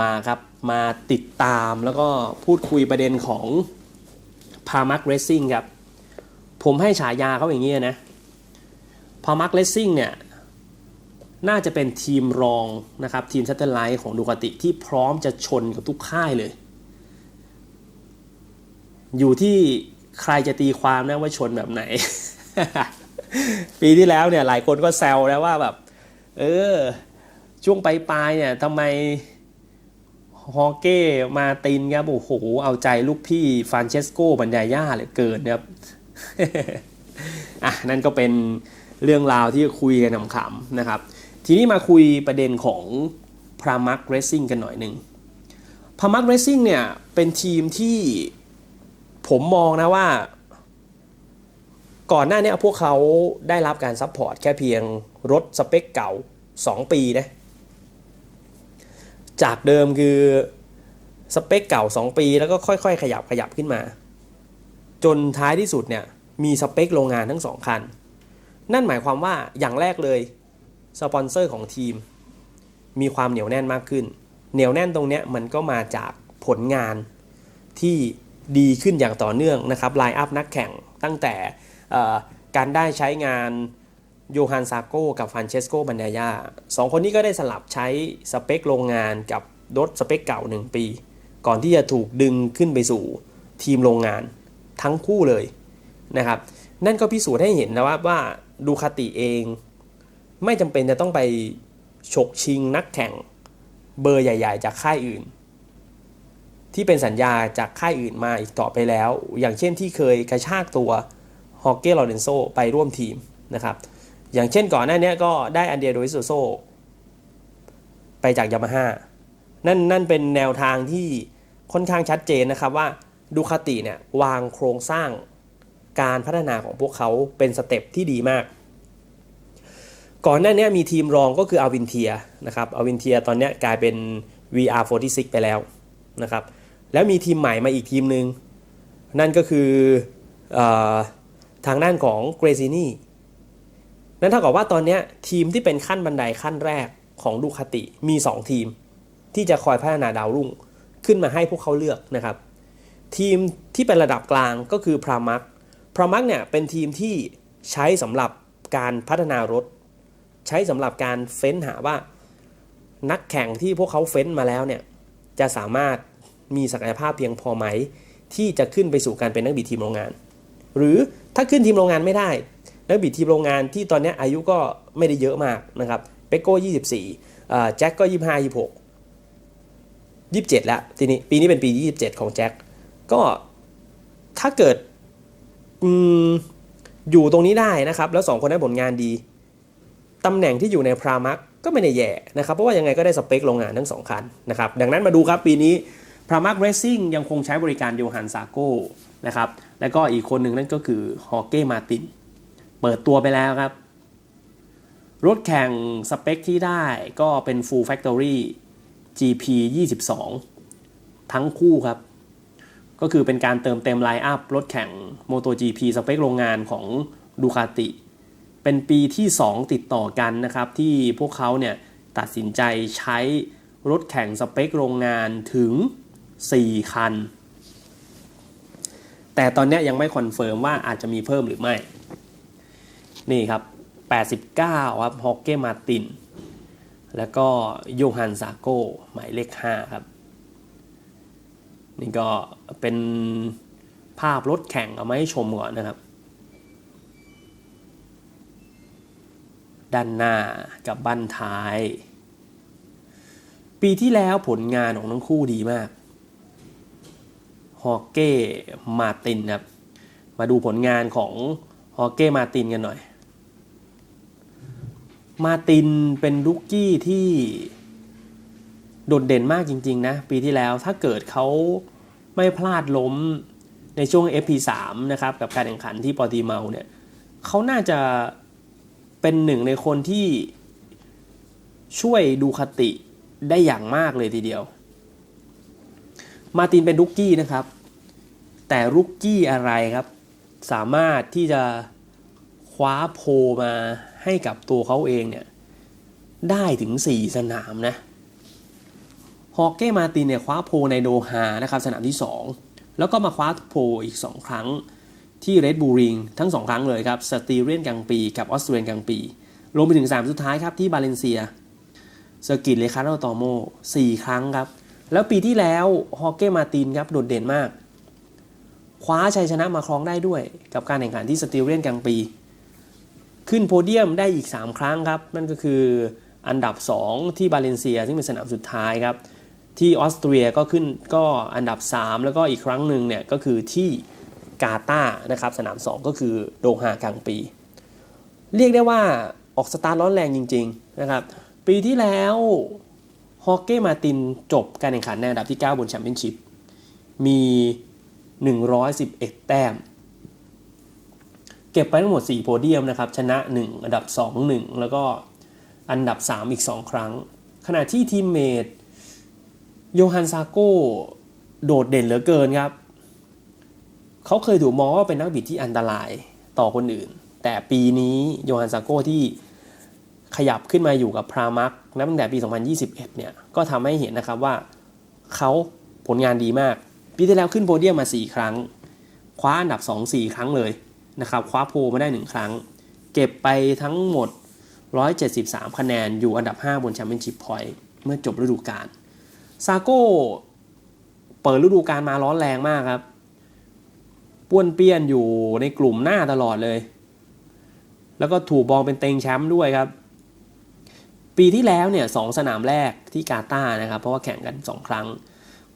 มาครับมาติดตามแล้วก็พูดคุยประเด็นของพามักเรซซิ่งครับ ผมให้ฉายาเขาอย่างนี้นะพามักเรซซิ่งเนี่ยน่าจะเป็นทีมรองนะครับ ทีมซัตเทอร์ไลท์ของดูคาติที่พร้อมจะชนกับทุกค่ายเลย อยู่ที่ใครจะตีความนะว่าชนแบบไหน ปีที่แล้วเนี่ยหลายคนก็แซวแล้วว่าแบบ เออ ช่วงปลายๆเนี่ยทำไม ฮอเก้มาตินครับโอ้โห เอาใจลูกพี่ฟรานเชสโกบันยาย่าเหลือเกินครับอะนั่นก็เป็นเรื่องราวที่คุยกันขำๆนะครับ ทีนี้มาคุยประเด็นของพรามักเรซซิ่งกันหน่อยหนึ่งพรามักเรซซิ่งเนี่ย เป็นทีมที่ผมมองนะว่า ก่อนหน้านี้พวกเขาได้รับการซัพพอร์ตแค่เพียงรถสเปคเก่า 2 ปีนะ จากเดิมคือสเปคเก่า 2 ปี แล้วก็ค่อยๆ ขยับขยับขึ้นมา จนท้ายที่สุดเนี่ยมีสเปคโรงงานทั้งสองคัน นั่นหมายความว่าอย่างแรกเลยสปอนเซอร์ของทีม มีความเหนียวแน่นมากขึ้น เหนียวแน่นตรงเนี้ยมันก็มาจากผลงานที่ดีขึ้นอย่างต่อเนื่องนะครับไลน์อัพนักแข่งตั้งแต่การได้ใช้งาน โยฮันซาโก้กับฟรานเชสโกบันดายาสองคนนี้ก็ได้สลับใช้สเปคโรงงานกับรถสเปคเก่า 1 ปี ก่อนที่จะถูกดึงขึ้นไปสู่ทีมโรงงานทั้งคู่เลยนะครับ นั่นก็พิสูจน์ให้เห็นนะว่าว่าดูคาติเอง ไม่จำเป็นจะต้องไปฉกชิงนักแข่งเบอร์ใหญ่ ๆ จากค่ายอื่น ที่เป็นสัญญาจากค่ายอื่นมาอีกต่อไปแล้ว อย่างเช่นที่เคยกระชากตัวฮอ g เก้ลอเรนโซไปร่วมทีมนะครับ อย่างเช่นก่อนหน้านี้ก็ได้อันเดียโดริโซโซ ไปจากยามาฮ่านั่นนั่นเป็นแนวทางที่ค่อนข้างชัดเจนนะครับว่าดูคาติเนี่ยวางโครงสร้างการพัฒนาของพวกเขาเป็นสเต็ปที่ดีมาก ก่อนหน้านี้มีทีมรองก็คืออาวินเทียนะครับอาวินเทียตอนนี้กลายเป็น VR46 ไปแล้วนะครับ แล้วมีทีมใหม่มาอีกทีมหนึ่งนั่นก็คือออทางด้านของเกรซินี่ นั่นเท่ากับว่าตอนนี้ทีมที่เป็นขั้นบันไดขั้นแรกของดูคาติมี 2 ทีม ที่จะคอยพัฒนาดาวรุ่งขึ้นมาให้พวกเขาเลือกนะครับ ทีมที่เป็นระดับกลางก็คือพรามักพรามักเนี่ยเป็นทีมที่ใช้สำหรับการพัฒนารถ ใช้สำหรับการเฟ้นหาว่า นักแข่งที่พวกเขาเฟ้นมาแล้วเนี่ยจะสามารถมีศักยภาพเพียงพอไหม ที่จะขึ้นไปสู่การเป็นนักบิดทีมโรงงาน หรือถ้าขึ้นทีมโรงงานไม่ได้ นักบิดทีมโรงงานที่ตอนนี้อายุก็ไม่ได้เยอะมากนะครับเปโก้24อ่แจ็คก็25 26 27แล้วทีนี้ปีนี้เป็นปี27ของแจ็คก็ถ้าเกิดออยู่ตรงนี้ได้นะครับ แล้ว2คนได้ผลงานดีตำแหน่งที่อยู่ในพรามักก็ไม่ได้แย่นะครับ เพราะว่ายังไงก็ได้สเปคโรงงานทั้งสองคันนะครับ ดังนั้นมาดูครับปีนี้พรามักเรซิ่งยังคงใช้บริการโยฮันซาโก้นะครับ แล้วก็อีกคนหนึ่งนั่นก็คือฮอเก้มาติน เปิดตัวไปแล้วครับ รถแข่งสเปคที่ได้ก็เป็น Full Factory GP 22 ทั้งคู่ครับ ก็คือเป็นการเติมเต็มไลน์อัพรถแข่ง MotoGP สเปคโรงงานของดูคาติ เป็นปีที่ 2 ติดต่อกันนะครับ ที่พวกเขาเนี่ยตัดสินใจใช้รถแข่งสเปคโรงงานถึง 4 คัน แต่ตอนนี้ยังไม่คอนเฟิร์มว่าอาจจะมีเพิ่มหรือไม่ นี่ครับ 89 ครับฮอกเก้มาติน แล้วก็โยฮันซาโก้หมายเลข 5 ครับ นี่ก็เป็นภาพรถแข่งเอามาให้ชมก่อนนะครับ ด้านหน้ากับบั้นท้าย ปีที่แล้วผลงานของทั้งคู่ดีมากฮอเก้มาตินครับ มาดูผลงานของฮอเก้มาตินกันหน่อย มาตินเป็นลุกกี้ที่โดดเด่นมากจริง ๆ นะ ปีที่แล้วถ้าเกิดเขาไม่พลาดล้มในช่วง FP3 นะครับ กับการแข่งขันที่ปอตีเมาเนี่ยเขาน่าจะเป็นหนึ่งในคนที่ช่วยดูคติได้อย่างมากเลยทีเดียว มาตินเป็นรุกกี้นะครับ แต่รุกกี้อะไรครับ สามารถที่จะคว้าโพมา ให้กับตัวเขาเองเนี่ยได้ถึง 4 สนามนะฮอกเก้มาตินเนี่ยคว้าโพในโดฮานะครับสนามที่ 2 แล้วก็มาคว้าโพอีก 2 ครั้งที่เรดบูริงทั้ง 2 ครั้งเลยครับสตีเรียนกลางปีกับออสเตรียนกลางปี รวมไปถึง 3 สุดท้ายครับที่บาเลนเซียเซอร์กิตเลคาร์โดตอโม4ครั้งครับ แล้วปีที่แล้วฮอกเก้มาตินครับโดดเด่นมาก คว้าชัยชนะมาครองได้ด้วย กับการแข่งขันที่สตีเรียนกลางปี ขึ้นโพเดียมได้อีก 3 ครั้งครับ นั่นก็คืออันดับ 2 ที่บาเลนเซีย ซึ่งเป็นสนามสุดท้ายครับ ที่ออสเตรียก็ขึ้นก็อันดับ 3 แล้วก็อีกครั้งหนึ่งเนี่ยก็คือที่กาตาร์นะครับสนาม 2 ก็คือโดฮากลางปี เรียกได้ว่าออกสตาร์ทร้อนแรงจริง ๆ นะครับ ปีที่แล้วฮอกเก้มาตินจบการแข่งขันในอันดับที่ 9 บนแชมเปี้ยนชิพมี 111 แต้ม ก็บไปทั้งหมด 4 โพเดียมนะครับชนะ 1 อันดับ 2 1 แล้วก็อันดับ 3 อีก 2 ครั้ง ขณะที่ทีมเมทโยฮันซาโกโดดเด่นเหลือเกินครับ เขาเคยถูกมองว่าเป็นนักบิดที่อันตรายต่อคนอื่น แต่ปีนี้โยฮันซาโกที่ขยับขึ้นมาอยู่กับพรามักนับตั้งแต่ปี 2021 เนี่ย ก็ทำให้เห็นนะครับว่าเขาผลงานดีมาก ปีที่แล้วขึ้นโพเดียมมา 4 ครั้ง คว้าอันดับ 2 4 ครั้งเลย นะครับคว้าโพลมาได้ 1 ครั้ง เก็บไปทั้งหมด 173 คะแนนอยู่อันดับ 5 บนแชมเปี้ยนชิพพอยต์เมื่อจบฤดูกาลซาโก้เปิดฤดูกาลมาร้อนแรงมากครับป้วนเปี้ยนอยู่ในกลุ่มหน้าตลอดเลย แล้วก็ถูกบองเป็นเต็งแชมป์ด้วยครับ ปีที่แล้วเนี่ยสองสนามแรกที่กาตาร์นะครับ เพราะว่าแข่งกัน 2 ครั้ง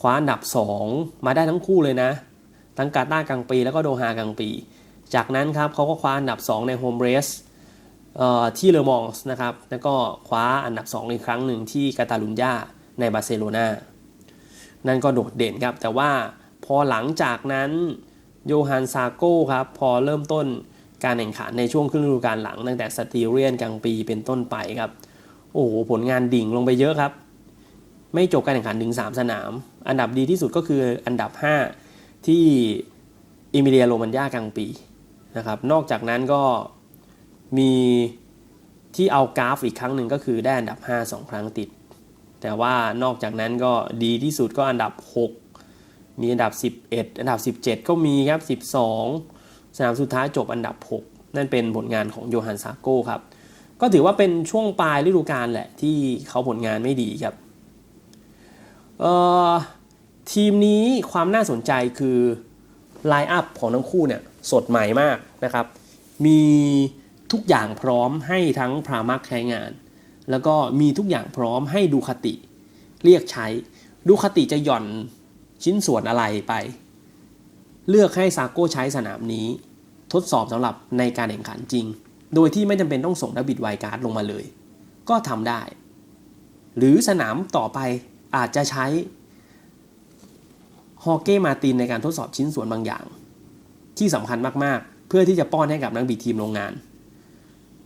คว้าอันดับ 2 มาได้ทั้งคู่เลยนะ ทั้งกาตาร์กลางปีแล้วก็โดฮากลางปี จากนั้นครับเขาก็คว้าอันดับ 2 ในโฮมเรสที่เลอมองส์นะครับ แล้วก็คว้าอันดับ 2 อีกครั้งหนึ่งที่กาตาลุญญาในบาร์เซโลนานั่นก็โดดเด่นครับ แต่ว่าพอหลังจากนั้นโยฮันซาโก้ครับ พอเริ่มต้นการแข่งขันในช่วงครึ่งฤดูกาลหลัง ตั้งแต่สตีเรียนกลางปีเป็นต้นไปครับ โอ้โหผลงานดิ่งลงไปเยอะครับ ไม่จบการแข่งขันถึง 3 สนาม อันดับดีที่สุดก็คืออันดับ 5 ที่อิมิเลียโรมันยากลางปี นะครับ นอกจากนั้นก็มีที่เอากราฟอีกครั้งหนึ่งก็คือได้อันดับ 5 2 ครั้งติด แต่ว่านอกจากนั้นก็ดีที่สุดก็อันดับ 6 มีอันดับ 11 อันดับ 17 ก็มีครับ 12 สนามสุดท้ายจบอันดับ 6 นั่นเป็นผลงานของโยฮันซาโก้ครับ ก็ถือว่าเป็นช่วงปลายฤดูกาลแหละที่เขาผลงานไม่ดีครับทีมนี้ความน่าสนใจคือ ไลน์อัพของทั้งคู่เนี่ยสดใหม่มากนะครับ มีทุกอย่างพร้อมให้ทั้งพรามักใช้งาน แล้วก็มีทุกอย่างพร้อมให้ดูคติเรียกใช้ ดูคติจะหย่อนชิ้นส่วนอะไรไป เลือกให้ซาโก้ใช้สนามนี้ ทดสอบสำหรับในการแข่งขันจริง โดยที่ไม่จำเป็นต้องส่งนักบิดไวการ์ดลงมาเลย ก็ทำได้ หรือสนามต่อไปอาจจะใช้ ฮอเก้มาตินในการทดสอบชิ้นส่วนบางอย่าง ที่สำคัญมากๆ เพื่อที่จะป้อนให้กับนักบิดทีมโรงงาน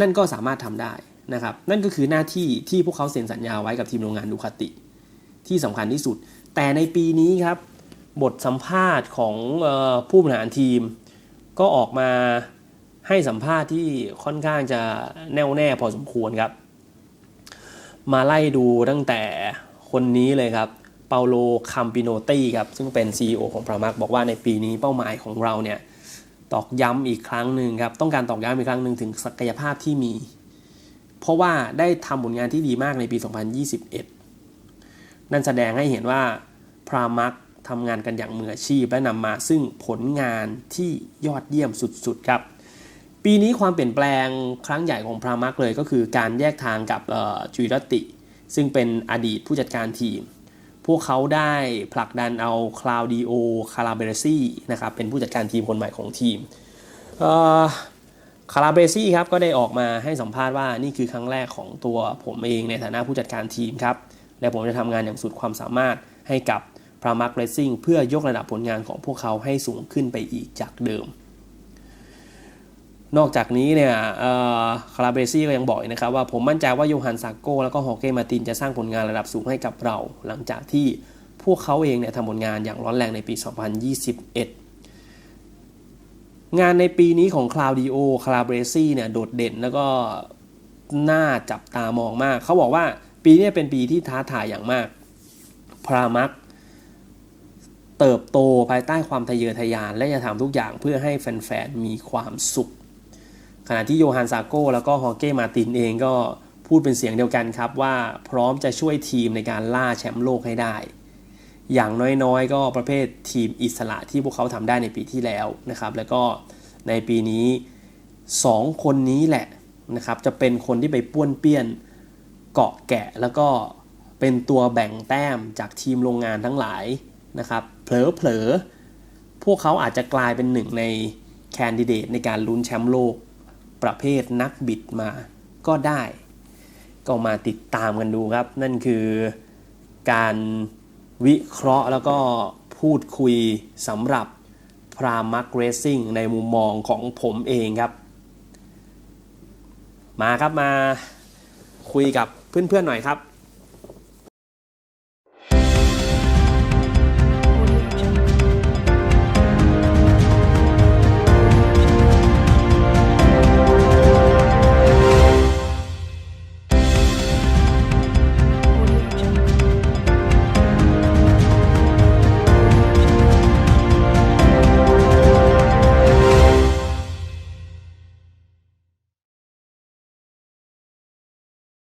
นั่นก็สามารถทำได้นะครับ นั่นก็คือหน้าที่ที่พวกเขาเซ็นสัญญาไว้กับทีมโรงงานดูคาติ ที่สำคัญที่สุด แต่ในปีนี้ครับ บทสัมภาษณ์ของออผู้บริหารทีม ก็ออกมาให้สัมภาษณ์ที่ค่อนข้างจะแน่วแน่พอสมควรครับ มาไล่ดูตั้งแต่คนนี้เลยครับ เปาโลคัมปิโนตี้ครับซึ่งเป็น CEO ของพรามักบอกว่าในปีนี้เป้าหมายของเราเนี่ยตอกย้ำอีกครั้งหนึ่งครับต้องการตอกย้ำอีกครั้งหนึ่งถึงศักยภาพที่มี เพราะว่าได้ทำผลงานที่ดีมากในปี 2021 นั่นแสดงให้เห็นว่าพรามักทำงานกันอย่างมืออาชีพและนำมาซึ่งผลงานที่ยอดเยี่ยมสุดๆครับ ปีนี้ความเปลี่ยนแปลงครั้งใหญ่ของพรามักเลยก็คือการแยกทางกับจุยรติ ซึ่งเป็นอดีตผู้จัดการทีม พวกเขาได้ผลักดันเอาคลาวดิโอคาราเบรซี่นะครับเป็นผู้จัดการทีมคนใหม่ของทีมคาราเบรซี่ครับก็ได้ออกมาให้สัมภาษณ์ว่านี่คือครั้งแรกของตัวผมเองในฐานะผู้จัดการทีมครับ และผมจะทำงานอย่างสุดความสามารถให้กับพรามักเรซิ่งเพื่อยกระดับผลงานของพวกเขาให้สูงขึ้นไปอีกจากเดิม นอกจากนี้เนี่ยคาราเบซี่ก็ยังบอกนะครับว่าผมมั่นใจว่าโยฮันซากโกแล้วก็ฮอเกมาตินจะสร้างผลงานระดับสูงให้กับเรา หลังจากที่พวกเขาเองเนี่ยทำผลงานอย่างร้อนแรงในปี 2021 งานในปีนี้ของคลาวดิโอคาราเบซี่เนี่ยโดดเด่นแล้วก็น่าจับตามองมาก เขาบอกว่าปีนี้เป็นปีที่ท้าทายอย่างมาก พรามักเติบโตภายใต้ความทะเยอทะยาน และจะทำทุกอย่างเพื่อให้แฟนๆมีความสุข ขณะที่โยฮันซาโก้แล้วก็ฮอเก้มาตินเองก็พูดเป็นเสียงเดียวกันครับว่าพร้อมจะช่วยทีมในการล่าแชมป์โลกให้ได้ อย่างน้อยๆ ก็ประเภททีมอิสระที่พวกเขาทำได้ในปีที่แล้วนะครับ แล้วก็ในปีนี้ 2 คนนี้แหละนะครับจะเป็นคนที่ไปป้วนเปี้ยนเกาะแกะ แล้วก็เป็นตัวแบ่งแต้มจากทีมโรงงานทั้งหลายนะครับเผลอๆพวกเขาอาจจะกลายเป็นหนึ่งในแคนดิเดตในการลุ้นแชมป์โลก ประเภทนักบิดมาก็ได้ ก็มาติดตามกันดูครับ นั่นคือการวิเคราะห์แล้วก็พูดคุยสำหรับพรามักเรซซิ่งในมุมมองของผมเองครับ มาครับมาคุยกับเพื่อนๆหน่อยครับ